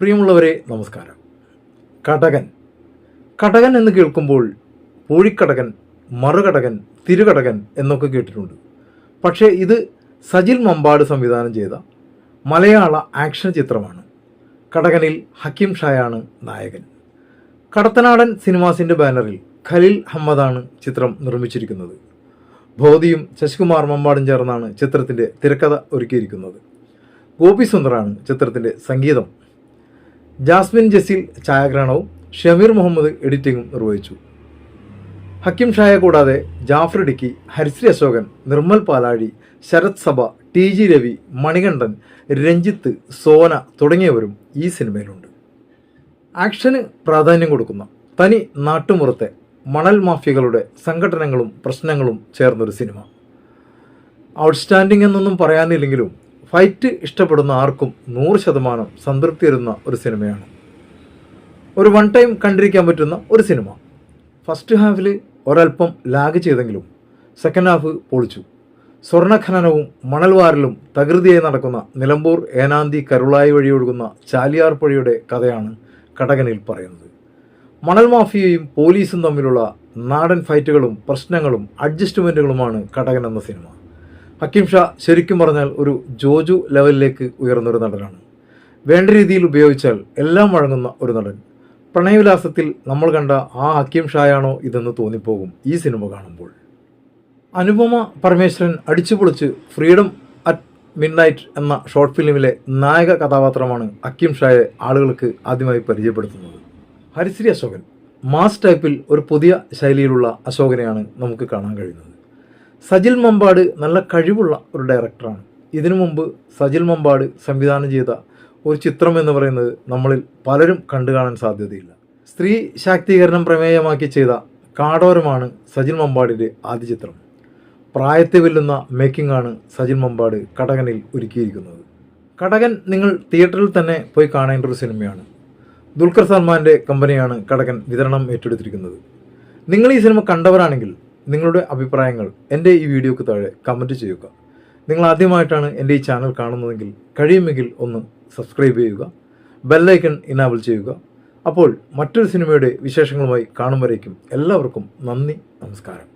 പ്രിയമുള്ളവരെ നമസ്കാരം. കടകൻ. കടകൻ എന്ന് കേൾക്കുമ്പോൾ പൂഴിക്കടകൻ മറുകടകൻ തിരുകടകൻ എന്നൊക്കെ കേട്ടിട്ടുണ്ട്. പക്ഷേ ഇത് സജിൽ മമ്പാട് സംവിധാനം ചെയ്ത മലയാള ആക്ഷൻ ചിത്രമാണ്. കടകനിൽ ഹക്കീം ഷായാണ് നായകൻ. കടത്തനാടൻ സിനിമാസിന്റെ ബാനറിൽ ഖലീൽ അഹമ്മദാണ് ചിത്രം നിർമ്മിച്ചിരിക്കുന്നത്. ഭോതിയും ശശികുമാർ മമ്പാടും ചേർന്നാണ് ചിത്രത്തിന്റെ തിരക്കഥ ഒരുക്കിയിരിക്കുന്നത്. ഗോപി സുന്ദറാണ് ചിത്രത്തിന്റെ സംഗീതം ജാസ്മിൻ ജസീൽ ഛായാഗ്രഹണവും ഷമീർ മുഹമ്മദ് എഡിറ്റിംഗും നിർവഹിച്ചു. ഹക്കിം ഷായ കൂടാതെ ജാഫർ ഇടുക്കി ഹരിശ്രീ അശോകൻ നിർമ്മൽ പാലാഴി ശരത് സഭ ടി ജി രവി മണികണ്ഠൻ രഞ്ജിത്ത് സോന തുടങ്ങിയവരും ഈ സിനിമയിലുണ്ട്. ആക്ഷന് പ്രാധാന്യം കൊടുക്കുന്ന തനി നാട്ടുമുറത്തെ മണൽ മാഫിയകളുടെ സംഘടനകളും പ്രശ്നങ്ങളും ചേർന്നൊരു സിനിമ. ഔട്ട്സ്റ്റാൻഡിംഗ് എന്നൊന്നും പറയാനില്ലെങ്കിലും ഫൈറ്റ് ഇഷ്ടപ്പെടുന്ന ആർക്കും നൂറ് ശതമാനം സംതൃപ്തി തരുന്ന ഒരു സിനിമയാണ്. ഒരു വൺ ടൈം കണ്ടിരിക്കാൻ പറ്റുന്ന ഒരു സിനിമ. ഫസ്റ്റ് ഹാഫിൽ ഒരൽപ്പം ലാഗ് ചെയ്തെങ്കിലും സെക്കൻഡ് ഹാഫ് പൊളിച്ചു. സ്വർണഖനനവും മണൽവാരലും തകൃതിയായി നടക്കുന്ന നിലമ്പൂർ ഏനാന്തി കരുളായി വഴി ഒഴുകുന്ന ചാലിയാർ പുഴയുടെ കഥയാണ് കടകനിൽ പറയുന്നത്. മണൽ മാഫിയയും പോലീസും തമ്മിലുള്ള നാടൻ ഫൈറ്റുകളും പ്രശ്നങ്ങളും അഡ്ജസ്റ്റ്മെന്റുകളുമാണ് കടകൻ എന്ന സിനിമ. ഹക്കീം ഷാ ശരിക്കും പറഞ്ഞാൽ ഒരു ജോജു ലെവലിലേക്ക് ഉയർന്നൊരു നടനാണ്. വേണ്ട രീതിയിൽ ഉപയോഗിച്ചാൽ എല്ലാം വഴങ്ങുന്ന ഒരു നടൻ. പ്രണയവിലാസത്തിൽ നമ്മൾ കണ്ട ആ ഹക്കീം ഷായാണോ ഇതെന്ന് തോന്നിപ്പോകും ഈ സിനിമ കാണുമ്പോൾ. അനുപമ പരമേശ്വരൻ അടിച്ചുപൊളിച്ച് ഫ്രീഡം അറ്റ് മിഡ് നൈറ്റ് എന്ന ഷോർട്ട് ഫിലിമിലെ നായക കഥാപാത്രമാണ് അക്കീം ഷായെ ആളുകൾക്ക് ആദ്യമായി പരിചയപ്പെടുത്തുന്നത്. ഹരിശ്രീ അശോകൻ. മാസ് ടൈപ്പിൽ ഒരു പുതിയ ശൈലിയിലുള്ള അശോകനെയാണ് നമുക്ക് കാണാൻ കഴിയുന്നത്. സജിൽ മമ്പാട് നല്ല കഴിവുള്ള ഒരു ഡയറക്ടറാണ് ഇതിനു മുമ്പ് സജിൽ മമ്പാട് സംവിധാനം ചെയ്ത ഒരു ചിത്രം എന്ന് പറയുന്നത് നമ്മളിൽ പലരും കണ്ടു കാണാൻ സാധ്യതയില്ല. സ്ത്രീ ശാക്തീകരണം പ്രമേയമാക്കി ചെയ്ത കാടോരമാണ് സജിൽ മമ്പാടിന്റെ ആദ്യ ചിത്രം. പ്രായത്തെ വെല്ലുന്ന മേക്കിംഗ് ആണ് സജിൽ മമ്പാട് കടകനിൽ ഒരുക്കിയിരിക്കുന്നത്. കടകൻ നിങ്ങൾ തിയേറ്ററിൽ തന്നെ പോയി കാണേണ്ട ഒരു സിനിമയാണ്. ദുൽഖർ സൽമാന്റെ കമ്പനിയാണ് കടകൻ വിതരണം ഏറ്റെടുത്തിരിക്കുന്നത്. നിങ്ങൾ ഈ സിനിമ കണ്ടവരാണെങ്കിൽ നിങ്ങളുടെ അഭിപ്രായങ്ങൾ എന്റെ ഈ വീഡിയോക്ക് താഴെ കമന്റ് ചെയ്യുക. നിങ്ങൾ ആദ്യമായിട്ടാണ് എന്റെ ഈ ചാനൽ കാണുന്നതെങ്കിൽ കഴിയുമെങ്കിൽ ഒന്ന് സബ്സ്ക്രൈബ് ചെയ്യുക. ബെല്ലൈക്കൺ ഇനാബിൾ ചെയ്യുക. അപ്പോൾ മറ്റൊരു സിനിമയുടെ വിശേഷങ്ങളുമായി കാണും എല്ലാവർക്കും നന്ദി നമസ്കാരം.